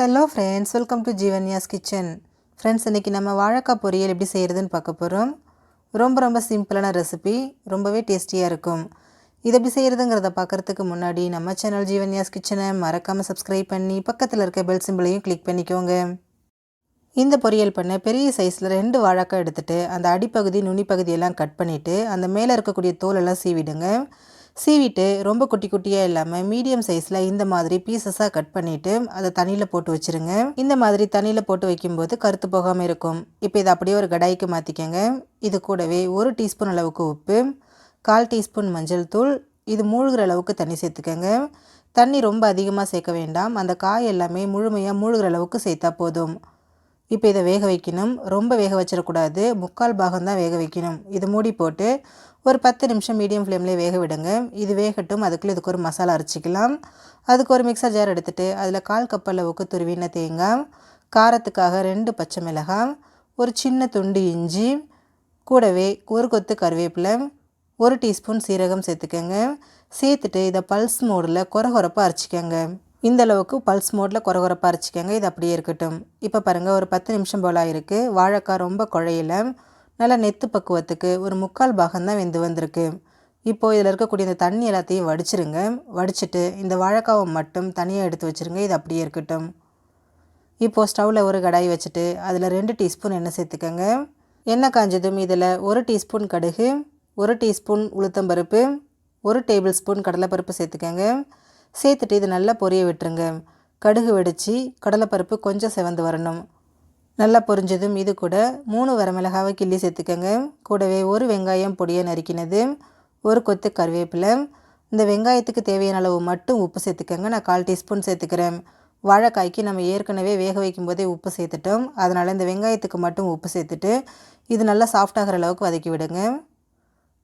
Hello friends welcome to Jeevanya's kitchen friends இன்றைக்கி நம்ம வாழைக்காய் பொரியல் எப்படி செய்கிறதுன்னு பார்க்க போகிறோம் ரொம்ப ரொம்ப சிம்பிளான ரெசிபி ரொம்பவே டேஸ்டியாக இருக்கும். இது எப்படி செய்கிறதுங்கிறத பார்க்குறதுக்கு முன்னாடி நம்ம சேனல் ஜீவன்யாஸ் கிச்சனை மறக்காமல் சப்ஸ்கிரைப் பண்ணி பக்கத்தில் இருக்க பெல் சிம்பிளையும் கிளிக் பண்ணிக்கோங்க. இந்த பொரியல் பண்ண பெரிய சைஸில் ரெண்டு வாழைக்காய் எடுத்துகிட்டு அந்த அடிப்பகுதி நுனிப்பகுதியெல்லாம் கட் பண்ணிவிட்டு அந்த மேலே இருக்கக்கூடிய தோலெல்லாம் சீவிடுங்க. சீவிட்டு ரொம்ப குட்டி குட்டியாக இல்லாமல் மீடியம் சைஸில் இந்த மாதிரி பீசஸாக கட் பண்ணிவிட்டு அதை தண்ணியில் போட்டு வச்சுருங்க. இந்த மாதிரி தண்ணியில் போட்டு வைக்கும்போது கருத்து போகாமல் இருக்கும். இப்போ இதை அப்படியே ஒரு கடாய்க்கு மாற்றிக்கங்க இது கூடவே ஒரு டீஸ்பூன் அளவுக்கு உப்பு கால் டீஸ்பூன் மஞ்சள் தூள் இது மூழ்கிற அளவுக்கு தண்ணி சேர்த்துக்கங்க. தண்ணி ரொம்ப அதிகமாக சேர்க்க வேண்டாம். அந்த காய் எல்லாமே முழுமையாக மூழ்கிற அளவுக்கு சேர்த்தா போதும். இப்போ இதை வேக வைக்கணும். ரொம்ப வேக வச்சிடக்கூடாது. முக்கால் பாகம் தான் வேக வைக்கணும். இது மூடி போட்டு ஒரு பத்து நிமிஷம் மீடியம் ஃப்ளேம்லேயே வேக விடுங்க. இது வேகட்டும். அதுக்குள்ளே இதுக்கு ஒரு மசாலா அரைச்சிக்கலாம். அதுக்கு ஒரு மிக்சர் ஜார் எடுத்துகிட்டு அதில் கால் கப் அளவுக்கு துருவின தேங்காய் காரத்துக்காக ரெண்டு பச்சை மிளகாய் ஒரு சின்ன துண்டு இஞ்சி கூடவே ஒரு கொத்து கருவேப்பிலை ஒரு டீஸ்பூன் சீரகம் சேர்த்துக்கோங்க. சேர்த்துட்டு இதை பல்ஸ் மோடில் குறை குறைப்பாக அரைச்சிக்கோங்க. இந்த அளவுக்கு பல்ஸ் மோடில் குறகுறப்பாக அரைச்சிக்கோங்க. இது அப்படியே இருக்கட்டும். இப்போ பாருங்கள் ஒரு பத்து நிமிஷம் போல் ஆயிருக்கு. வாழைக்காய் ரொம்ப குழையில. நல்லா நெத்து பக்குவத்துக்கு ஒரு முக்கால் பாகம்தான் வெந்து வந்திருக்கு. இப்போது இதில் இருக்கக்கூடிய இந்த தண்ணி எல்லாத்தையும் வடிச்சிருங்க. வடிச்சிட்டு இந்த வாழைக்காவை மட்டும் தனியாக எடுத்து வச்சுருங்க. இது அப்படியே இருக்கட்டும். இப்போது ஸ்டவ்வில் ஒரு கடாய் வச்சுட்டு அதில் ரெண்டு டீஸ்பூன் எண்ணெய் சேர்த்துக்கோங்க. எண்ணெய் காஞ்சதும் இதில் ஒரு டீஸ்பூன் கடுகு ஒரு டீஸ்பூன் உளுத்தம்பருப்பு ஒரு டேபிள் ஸ்பூன் கடலைப்பருப்பு சேர்த்துக்கோங்க. சேர்த்துட்டு இது நல்லா பொரிய விட்டுருங்க. கடுகு வெடித்து கடலைப்பருப்பு கொஞ்சம் செவந்து வரணும். நல்லா பொரிஞ்சதும் இது கூட மூணு வரமிளகாவை கிள்ளி சேர்த்துக்கோங்க. கூடவே ஒரு வெங்காயம் பொடியை நறுக்கினது ஒரு கொத்து கருவேப்பிலை. இந்த வெங்காயத்துக்கு தேவையான அளவு மட்டும் உப்பு சேர்த்துக்கோங்க. நான் கால் டீஸ்பூன் சேர்த்துக்கிறேன். வாழைக்காய்க்கு நம்ம ஏற்கனவே வேக வைக்கும் போதே உப்பு சேர்த்துட்டோம். அதனால் இந்த வெங்காயத்துக்கு மட்டும் உப்பு சேர்த்துட்டு இது நல்லா சாஃப்டாகிற அளவுக்கு வதக்கி விடுங்க.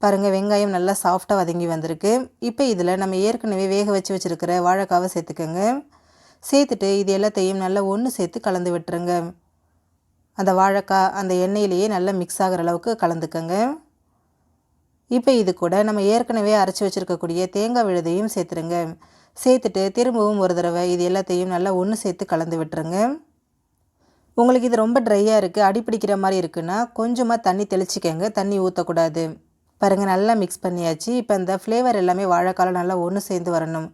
பாருங்கள் வெங்காயம் நல்லா சாஃப்டாக வதங்கி வந்திருக்கு. இப்போ இதில் நம்ம ஏற்கனவே வேக வச்சு வச்சுருக்கிற வாழைக்காவை சேர்த்துக்கோங்க. சேர்த்துட்டு இது எல்லாத்தையும் நல்லா ஒன்று சேர்த்து கலந்து விட்டுருங்க. அந்த வாழைக்காய் அந்த எண்ணெயிலேயே நல்லா மிக்ஸ் ஆகிற அளவுக்கு கலந்துக்கோங்க. இப்போ இது கூட நம்ம ஏற்கனவே அரைச்சி வச்சுருக்கக்கூடிய தேங்காய் விழுதையும் சேர்த்துருங்க. சேர்த்துட்டு திரும்பவும் ஒரு தடவை இது எல்லாத்தையும் நல்லா ஒன்று சேர்த்து கலந்து விட்டுருங்க. உங்களுக்கு இது ரொம்ப ட்ரையாக இருக்குது அடிப்பிடிக்கிற மாதிரி இருக்குன்னா கொஞ்சமாக தண்ணி தெளிச்சிக்கங்க. தண்ணி ஊற்றக்கூடாது பாருங்கள் நல்லா மிக்ஸ் பண்ணியாச்சு. இப்போ இந்த ஃப்ளேவர் எல்லாமே வாழைக்காலம் நல்லா ஒன்று சேர்ந்து வரணும்.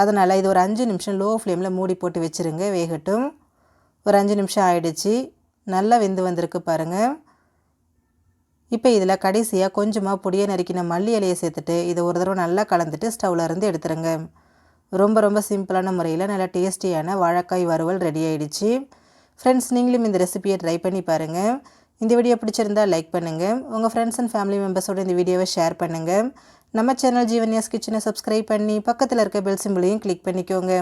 அதனால் இது ஒரு அஞ்சு நிமிஷம் லோ ஃப்ளேமில் மூடி போட்டு வச்சுருங்க வேகட்டும். ஒரு அஞ்சு நிமிஷம் ஆயிடுச்சு. நல்லா வெந்து வந்திருக்கு பாருங்கள் இப்போ இதில் கடைசியாக கொஞ்சமாக பொடியை நறுக்கின மல்லி இலையை சேர்த்துட்டு இதை ஒரு தடவை நல்லா கலந்துட்டு ஸ்டவ்வில் இருந்து எடுத்துருங்க. ரொம்ப ரொம்ப சிம்பிளான முறையில் நல்லா டேஸ்டியான வாழைக்காய் வறுவல் ரெடி ஆகிடுச்சு ஃப்ரெண்ட்ஸ் நீங்களும் இந்த ரெசிபியை ட்ரை பண்ணி பாருங்கள் இந்த வீடியோ பிடிச்சிருந்தால் லைக் பண்ணுங்கள் உங்கள் ஃப்ரெண்ட்ஸ் அண்ட் ஃபேமிலி மெம்பர்ஸோடு இந்த வீடியோவை ஷேர் பண்ணுங்கள் நம்ம சேனல் ஜீவன்யாஸ் கிச்சனை சப்ஸ்கிரைப் பண்ணி பக்கத்தில் இருக்க பெல் சிம்பிளையும் கிளிக் பண்ணிக்கோங்க.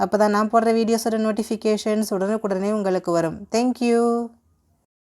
அப்போ தான் நான் போடுற வீடியோஸோட நோட்டிஃபிகேஷன்ஸ் உடனுக்குடனே உங்களுக்கு வரும். தேங்க்யூ